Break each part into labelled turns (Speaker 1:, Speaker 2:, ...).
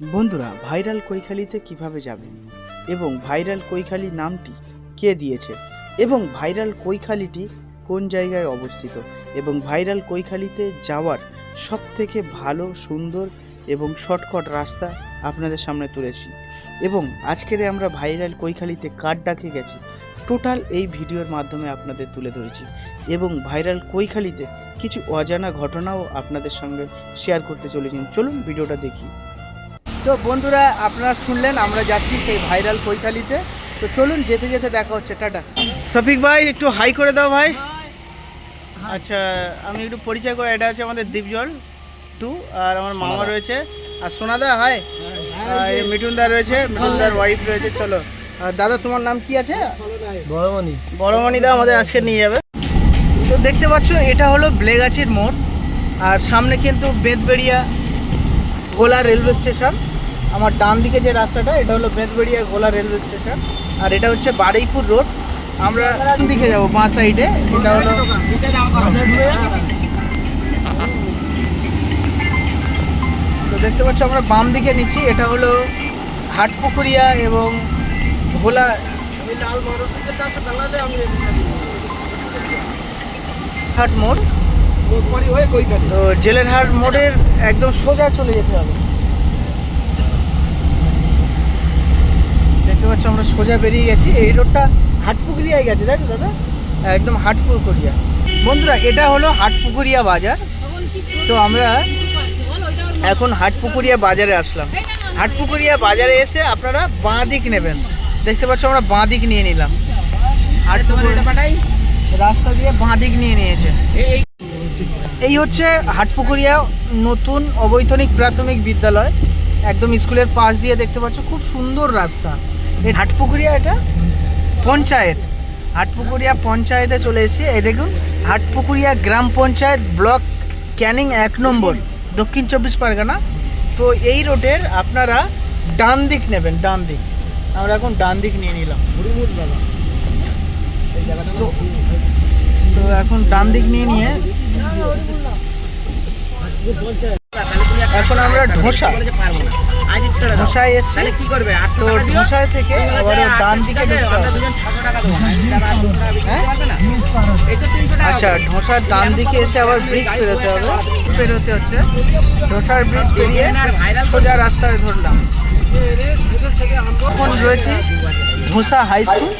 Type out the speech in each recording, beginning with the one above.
Speaker 1: বন্ধুরা, ভাইরাল কৈখালিতে কীভাবে যাবেন এবং ভাইরাল কৈখালি নামটি কে দিয়েছে? এবং ভাইরাল কৈখালিটি কোন জায়গায় অবস্থিত? এবং ভাইরাল কৈখালিতে যাওয়ার সব থেকে ভালো, সুন্দর এবং শর্টকট রাস্তা আপনাদের সামনে তুলেছি। এবং আজকের আমরা ভাইরাল কৈখালিতে কার ডাকে গেছি, টোটাল এই ভিডিওর মাধ্যমে আপনাদের তুলে ধরেছি। এবং ভাইরাল কৈখালিতে কিছু অজানা ঘটনাও আপনাদের সঙ্গে শেয়ার করতে চলেছি। চলুন ভিডিওটা দেখি। তো বন্ধুরা আপনারা শুনলেন আমরা যাচ্ছি সেই ভাইরাল কৈখালিতে। তো চলুন যেতে যেতে দেখা হচ্ছে। টাটা। শফিক ভাই একটু হাই করে দাও ভাই। আচ্ছা আমি একটু পরিচয় করে এটা হচ্ছে আমাদের দ্বীপজল টু আর আমার মামা রয়েছে। আর সোনাদা হাই। আর এই মিঠুনদা রয়েছে মিঠুনদার ওয়াইফ রয়েছে। চলো। আর দাদা তোমার নাম কি আছে?
Speaker 2: বড়মণি।
Speaker 1: বড়মণি দা আমাদের আজকে নিয়ে যাবে। তো দেখতে পাচ্ছ এটা হলো ব্লেগাছির মোড়। আর সামনে কিন্তু বেদবেড়িয়া ভোলা রেলওয়ে স্টেশন। আমার ডান দিকে যে রাস্তাটা এটা হলো বেদবেড়িয়া গোলা রেলওয়ে স্টেশন আর এটা হচ্ছে বারুইপুর রোড। আমরা দিকে যাব বাঁ সাইডে। এটা হলো তো দেখতে পাচ্ছ আমরা বাম দিকে নিচ্ছি এটা হলো হাটপুকুরিয়া এবং ভোলা। হাট মোড়। তো জেলের হাট মোড়ের একদম সোজা চলে যেতে হবে। দেখতে পাচ্ছ আমরা সোজা বেরিয়ে গেছি। এই রোডটা হাটপুকুরিয়ায় গেছে, তাই তো দাদা? একদম হাটপুকুরিয়া। বন্ধুরা, এটা হলো হাটপুকুরিয়া বাজার। তো আমরা এখন হাটপুকুরিয়া বাজারে আসলাম। হাটপুকুরিয়া বাজারে এসে আপনারা বাঁ দিক নেবেন। দেখতে পাচ্ছ আমরা বাঁ দিক নিয়ে নিলাম। হাটপুকুরিয়া রাস্তা দিয়ে বাঁ দিক নিয়ে নিয়েছে। এই হচ্ছে হাটপুকুরিয়া নতুন অবৈতনিক প্রাথমিক বিদ্যালয়। একদম স্কুলের পাশ দিয়ে দেখতে পাচ্ছ, খুব সুন্দর রাস্তা। হাটপুকুরিয়া এটা? পঞ্চায়েত। হাটপুকুরিয়া পঞ্চায়েতে চলে এসেছি। এই দেখুন, হাটপুকুরিয়া গ্রাম পঞ্চায়েত ব্লক ক্যানিং এক নম্বর, দক্ষিণ চব্বিশ পরগনা। তো এই রোডের আপনারা ডান দিক নেবেন, ডান দিক। আমরা এখন ডান দিক নিয়ে নিলাম। তো তো এখন ডান দিক নিয়ে নিয়ে এখন আমরা ঢোসা। ঢোসায় এসছি তো ঢোসায় থেকে আবার ডান দিকে হ্যাঁ? আচ্ছা ঢোসার ডান দিকে এসে আবার ব্রিজ পেরোতে হবে। পেরোতে হচ্ছে। ঢোসার ব্রিজ পেরিয়ে সোজা রাস্তায় ধরলাম। এখন রয়েছে Dhosa high school.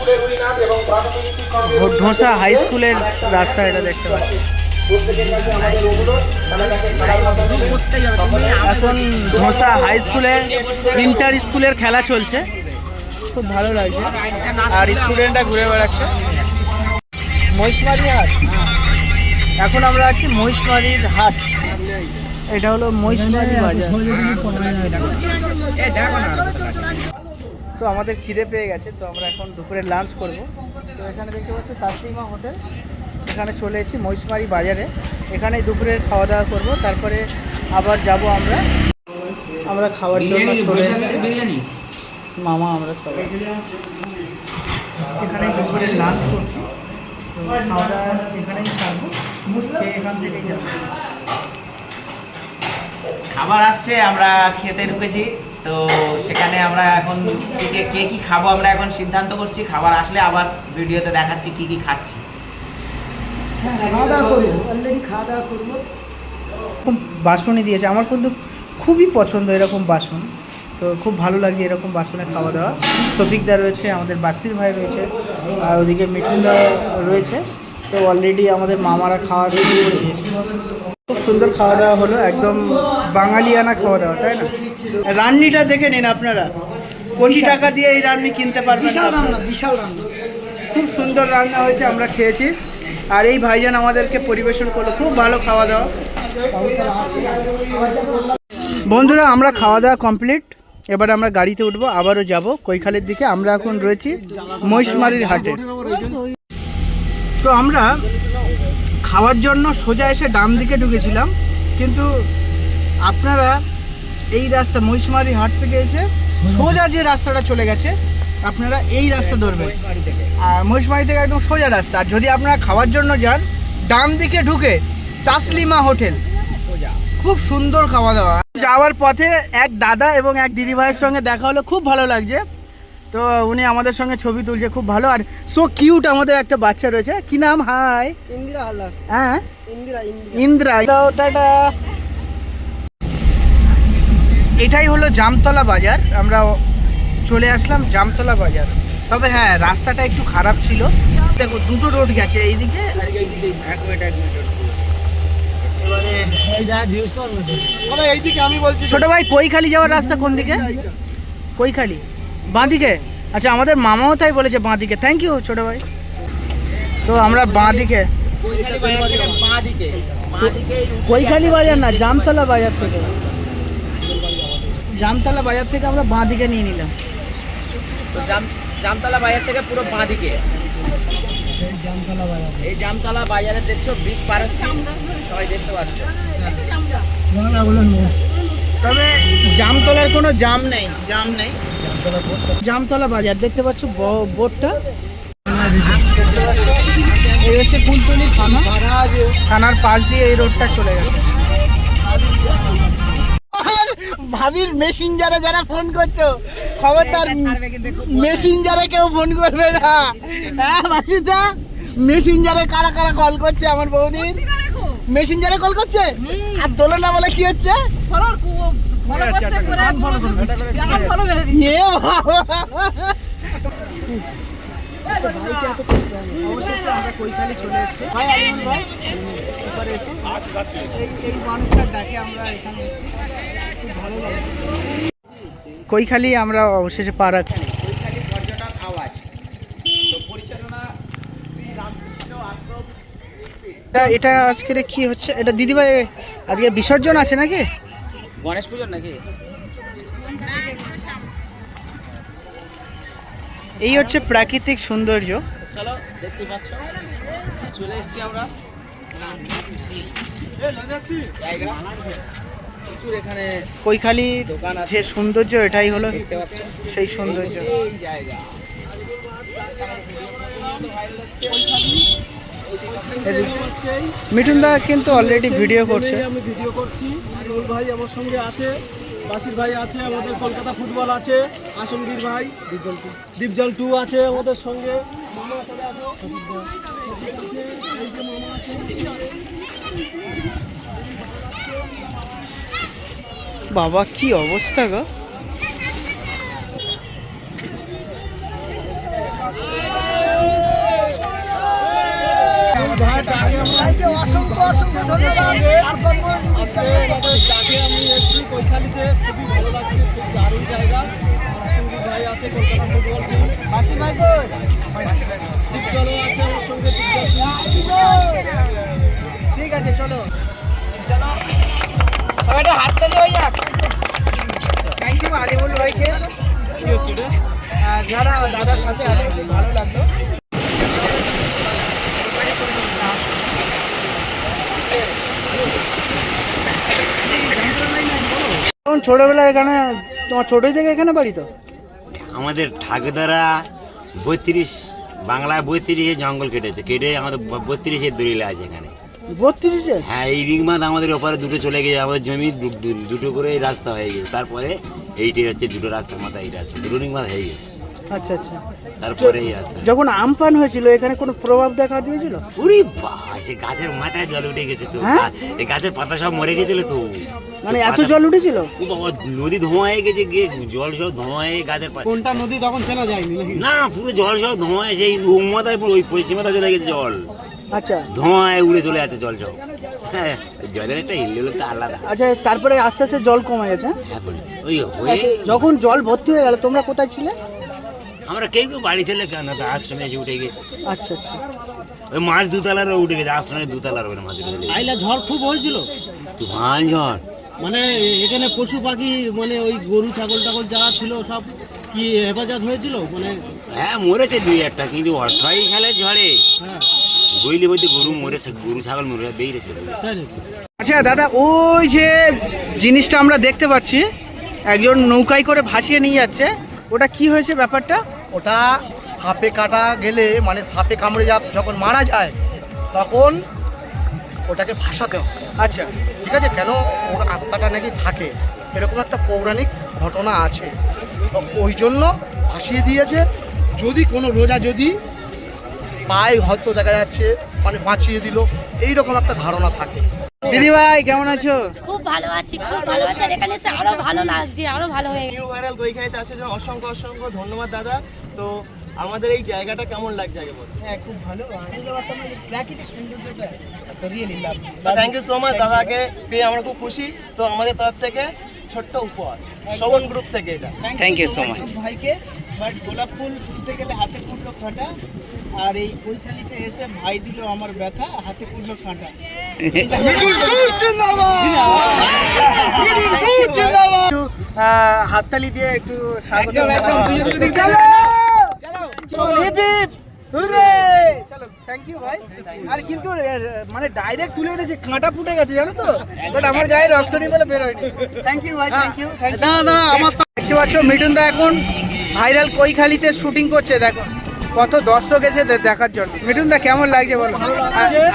Speaker 1: Dhosa high স্কুলের রাস্তা এটা দেখতে পাচ্ছি। এখন ধোসা হাই স্কুলে ইন্টার স্কুলের খেলা চলছে। খুব ভালো লাগছে। আর স্টুডেন্টরা ঘুরে বেড়াচ্ছে। মহিষমারি হাট এখন আমরা আছি মহিষমারির হাট। এটা হলো মহিষমারি বাজার। তো আমাদের খিদে পেয়ে গেছে তো আমরা এখন দুপুরে লাঞ্চ করব। তো এখানে দেখতে পাচ্ছি তাসলিমা হোটেল। এখানে চলে এসেছি মহিষমারি বাজারে। এখানে দুপুরের খাওয়া দাওয়া করব তারপরে আবার যাব আমরা। আমরা খাওয়ার জন্য চলে এসেছি। মামা আমরা সবাই। এখানে দুপুরে লাঞ্চ করছি। খাওয়া দাওয়া এখানেই সারবো এখান থেকেই যাব।
Speaker 2: খাবার আসছে আমরা খেতে ঢুকেছি। তো সেখানে আমরা এখন কে- কে কি খাব আমরা এখন সিদ্ধান্ত করছি। খাবার আসলে আবার ভিডিওতে দেখাচ্ছি কি কি খাচ্ছি।
Speaker 3: খাওয়া দাওয়া করব। অলরেডি খাওয়া দাওয়া করব।
Speaker 1: বাসনই দিয়েছে। আমার কিন্তু খুবই পছন্দ এরকম বাসন তো খুব ভালো লাগে এরকম বাসনে খাওয়া দাওয়া শফিকদা রয়েছে আমাদের বাসির ভাই রয়েছে আর ওদিকে মিঠুনদা রয়েছে। তো অলরেডি আমাদের মামারা খাওয়া করে দিয়েছে। খুব সুন্দর খাওয়া দাওয়া হলো একদম বাঙালিয়ানা খাওয়া দাওয়া তাই না? রান্নিটা দেখে নিন আপনারা। কোটি টাকা দিয়ে এই রান্নি কিনতে পারবেন
Speaker 3: বিশাল রান্না বিশাল রান্না।
Speaker 1: খুব সুন্দর রান্না হয়েছে আমরা খেয়েছি। আর এই ভাইজান আমাদেরকে পরিবেশন করল। খুব ভালো খাওয়া দাওয়া। বন্ধুরা, আমরা খাওয়া দাওয়া কমপ্লিট। এবার আমরা গাড়িতে উঠবো, আবারও যাব কৈখালের দিকে। আমরা এখন রয়েছি মহিষমারির হাটে। তো আমরা খাওয়ার জন্য সোজা এসে ডান দিকে ঢুকেছিলাম। কিন্তু আপনারা এই রাস্তা মহিষমারি হাট থেকে এসে সোজা যে রাস্তাটা চলে গেছে আপনারা এই রাস্তা ধরবেন। আর মহিষমারি থেকে একদম সোজা রাস্তা। আর যদি আপনারা খাওয়ার জন্য যান ডান দিকে ঢুকে তাসলিমা হোটেল। খুব সুন্দর খাওয়া দাওয়া যাওয়ার পথে এক দাদা এবং এক দিদিভাইয়ের সঙ্গে দেখা হলো খুব ভালো লাগছে। তো উনি আমাদের সঙ্গে ছবি তুলছে খুব ভালো। আর সো কিউট আমাদের একটা বাচ্চা রয়েছে। কি নাম? হাই
Speaker 3: ইন্দিরা হালদার।
Speaker 1: হ্যাঁ।
Speaker 3: ইন্দিরা ইন্দিরা।
Speaker 1: টাটা। এটাই হলো জামতলা বাজার। আমরা চলে আসলাম জামতলা বাজার। তবে হ্যাঁ রাস্তাটা একটু খারাপ ছিল। দেখো, দুটো রোড গেছে এইদিকে এইদিকে।
Speaker 3: আমি বলছি
Speaker 1: ছোট ভাই, কৈখালি যাওয়ার রাস্তা কোন দিকে? কৈখালি। বাঁ দিকে আচ্ছা আমাদের মামাও তাই বলেছে বাঁ দিকে থ্যাংক ইউ ছোট ভাই। তো আমরা বাঁ দিকে কৈখালি বাজার না, জামতলা বাজার থেকে। জামতলা বাজার থেকে আমরা বাঁ দিকে নিয়ে নিলাম।
Speaker 2: জামতলা বাজার থেকে পুরো বাঁ দিকে। এই জামতলা বাজারে দেখছ ব্রিজ পার হচ্ছে। সবাই দেখতে পাচ্ছ।
Speaker 1: তবে জামতলার কোনো জাম নেই জাম নেই। জামতলা বাজার, দেখতে পাচ্ছ বোর্ডটা। এই হচ্ছে কুলতলি থানা। থানার পাশ দিয়ে এই রোডটা চলে গেছে। ভাবির মেসেঞ্জারে যারা ফোন করছ খবরদার মেসেঞ্জারে কেউ ফোন করবে না। হ্যাঁ মাসিদা মেসেঞ্জারে কারা কারা কল করছে আমার বৌদির মেসেঞ্জারে কল করছে? আর তোলো না বলে কি হচ্ছে?
Speaker 4: ফলোর ফলো
Speaker 1: অবশেষে আমরা কৈখালি চলে এসেছি। ভাই আলিমুল ভাই। এবারে এসো। এই এই মানুষটার ডাকে আমরা এখানে এসেছি। খুব ভালো লাগে। কৈখালি আমরা অবশেষে পা রাখছি।
Speaker 2: কৈখালী পর্যটক আওয়াজ। তো পরিচালনা শ্রী রামকৃষ্ণ আশ্রম
Speaker 1: এটা এটা আজকের কি হচ্ছে? এটা দিদিভাই আজকে বিসর্জন আছে নাকি?
Speaker 2: গণেশ পুজোর নাকি?
Speaker 1: এই হচ্ছে প্রাকৃতিক সৌন্দর্য।
Speaker 2: চলো দেখতে পাচ্ছ। চলে এসেছি আমরা।
Speaker 1: কৈখালি যে সৌন্দর্য এটাই হলো
Speaker 2: দেখতে পাচ্ছ?
Speaker 1: সেই সৌন্দর্য। মিঠুন দা কিন্তু অলরেডি ভিডিও করছে।
Speaker 3: আমি ভিডিও করছি। ভাই আমার সঙ্গে আছে। বাসির ভাই আছে আমাদের কলকাতা ফুটবল আছে আসনগীর ভাই দীপজল টু আছে আমাদের সঙ্গে।
Speaker 1: বাবা কি অবস্থা গো?
Speaker 3: ভাইকে অসংখ্য অসংখ্য ধন্যবাদ। আর
Speaker 5: আজকে আমি এসেছি কৈখালিতে খুবই ভালো লাগছে খুব দারুণ জায়গা। আসঙ্গী ভাই আছে কলকাতা ফুটবল টিম
Speaker 3: বাসির ভাই কই?
Speaker 5: দীপজলও আছে আমার সঙ্গে
Speaker 1: ঠিক আছে চলো।
Speaker 2: সবাই হাত তালি হয়ে যাক।
Speaker 1: থ্যাংক ইউ আলিমুল ভাইকে। যারা দাদার সাথে আছে ভালো লাগল। তখন ছোটবেলায় এখানে তোমার ছোটই থেকে এখানে বাড়ি তো?
Speaker 6: আমাদের ঠাকুরদারা বত্রিশ বাংলায় বত্রিশে জঙ্গল কেটেছে কেটে আমাদের বত্রিশের দলিলে আছে এখানে।
Speaker 1: বত্রিশে?
Speaker 6: হ্যাঁ এই রিংমাদ আমাদের ওপারে দুটো চলে গেছে আমাদের জমি দুটো করে রাস্তা হয়ে গেছে তারপরে এইটাই হচ্ছে দুটো রাস্তার মাথা এই রাস্তা দুটো রিংমাদ হয়ে গেছে।
Speaker 1: আচ্ছা আচ্ছা।
Speaker 6: তারপরে এই রাস্তা।
Speaker 1: যখন আমপান হয়েছিল এখানে কোনো প্রভাব দেখা দিয়েছিল?
Speaker 6: উরি বাবা সে গাছের মাথায় জল উঠে গেছে তো
Speaker 1: হ্যাঁ?
Speaker 6: এই গাছের পাতা সব মরে গেছিল তো।
Speaker 1: মানে এত জল উঠেছিল?
Speaker 6: ও বাবা নদী ধোঁয়া হয়ে গেছে গিয়ে জল সব ধোঁয়া হয়ে গাছের পা-
Speaker 5: কোনটা নদী তখন চেনা যায়নি
Speaker 6: না পুরো জল সব ধোঁয়া সেই মাথায় ওই পশ্চিমাথা চলে গেছে জল।
Speaker 1: আচ্ছা।
Speaker 6: ধোঁয়ায় উড়ে চলে যাচ্ছে জল সব। হ্যাঁ জলের একটা হিল্লোল তো আলাদা।
Speaker 1: আচ্ছা তারপরে আস্তে আস্তে জল কমে গেছে হ্যাঁ?
Speaker 6: হ্যাঁ ওই হয়ে
Speaker 1: যখন জল ভর্তি হয়ে গেল তোমরা কোথায় ছিলে?
Speaker 6: আমরা কেউ কেউ বাড়ি চলে কেন? তো আশ্রমে এসে উঠে গেছে।
Speaker 1: আচ্ছা আচ্ছা।
Speaker 6: ওই মাছ দুতলার উঠে গেছে আশ্রমে দুতলার ওপরে মাছ উঠে গেছে
Speaker 5: আইলা ঝড় খুব হয়েছিল?
Speaker 6: তুফান ঝড়।
Speaker 5: মানে এখানে পশু পাখি মানে ওই গরু ছাগল টাগল যা ছিল সব কি হেফাজত হয়েছিল? মানে
Speaker 6: হ্যাঁ মরেছে দুই একটা কিন্তু অঠাই খেলে ঝড়ে।
Speaker 5: হ্যাঁ।
Speaker 6: বইলে বলতে গরু মরেছে গরু ছাগল মরে বেরিয়েছে
Speaker 1: আচ্ছা দাদা ওই যে জিনিসটা আমরা দেখতে পাচ্ছি একজন নৌকায় করে ভাসিয়ে নিয়ে যাচ্ছে ওটা কি হয়েছে ব্যাপারটা?
Speaker 7: ওটা সাপে কাটা গেলে মানে সাপে কামড়ে যা যখন মারা যায় তখন ওটাকে ভাসাতে হয়
Speaker 1: আচ্ছা।
Speaker 7: ঠিক আছে? কেন ওর আত্মাটা নাকি থাকে? এরকম একটা পৌরাণিক ঘটনা আছে। তো ওই জন্য ভাসিয়ে দিয়েছে। যদি কোনো রোজা যদি পায় হয়তো দেখা যাচ্ছে মানে বাঁচিয়ে দিল। এই রকম একটা ধারণা থাকে।
Speaker 1: দিদি ভাই কেমন আছো?
Speaker 8: খুব ভালো আছি খুব ভালো আছি। এখানে এসে আরও ভালো লাগছে আরও ভালো হয়ে
Speaker 3: নিউ ভাইরাল কৈখালিতে আসার জন্য অসংখ্য অসংখ্য ধন্যবাদ দাদা। তো আমাদের এই জায়গাটা কেমন লাগছে আগে বলো?
Speaker 1: হ্যাঁ খুব ভালো। প্রাকৃতিক সৌন্দর্যটা। Really love
Speaker 3: thank you so much দাদাকে পেয়ে আমরা খুব খুশি। তো আমাদের তরফ থেকে ছোট্ট উপহার শোভন গ্রুপ থেকে এটা।
Speaker 2: Thank you so much.
Speaker 1: ভাইকে। বাট গোলাপ ফুল তুলতে গেলে হাতে পুড়লো কাঁটা। আর এই কৈখালিতে এসে ভাই দিল আমার ব্যথা হাতে পুড়লো কাঁটা। হাততালি দিয়ে একটু স্বাগত থ্যাংক ইউ ভাই। আর কিন্তু মানে ডাইরেক্ট তুলে এনেছে কাঁটা ফুটে গেছে জানো তো? বাট আমার গায়ে রক্ত নেই বলে বের হয়নি। থ্যাংক ইউ ভাই থ্যাংক ইউ দাঁড়া দাঁড়া আমার দেখতে পাচ্ছ মিঠুন দা এখন ভাইরাল কৈখালিতে শুটিং করছে দেখো। কত দর্শক এসে দেখার জন্য। মিঠুন দা কেমন লাগছে বলো?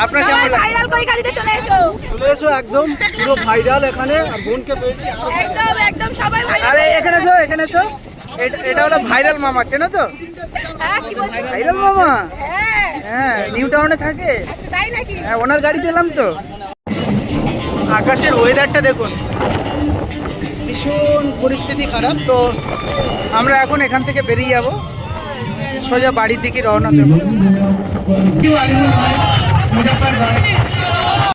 Speaker 1: আপনার কেমন লাগছে?
Speaker 8: ভাইরাল কই চলে এসো।
Speaker 3: চলে এসো একদম পুরো ভাইরাল এখানে আর বোনকে পেয়েছি।
Speaker 8: একদম একদম সবাই ভাইরাল
Speaker 1: আরে এখানে এসো এখানে এসো। এটা- এটা হলো ভাইরাল মামা চেনো তো?
Speaker 8: হ্যাঁ
Speaker 1: ভাইরাল মামা
Speaker 8: হ্যাঁ।
Speaker 1: হ্যাঁ নিউ টাউনে থাকে?
Speaker 8: আচ্ছা তাই নাকি?
Speaker 1: হ্যাঁ ওনার গাড়িতে এলাম তো। আকাশের ওয়েদারটা দেখুন। ভীষণ পরিস্থিতি খারাপ তো আমরা এখন এখান থেকে বেরিয়ে যাব। সোজা বাড়ির দিকে রওনা দেবো।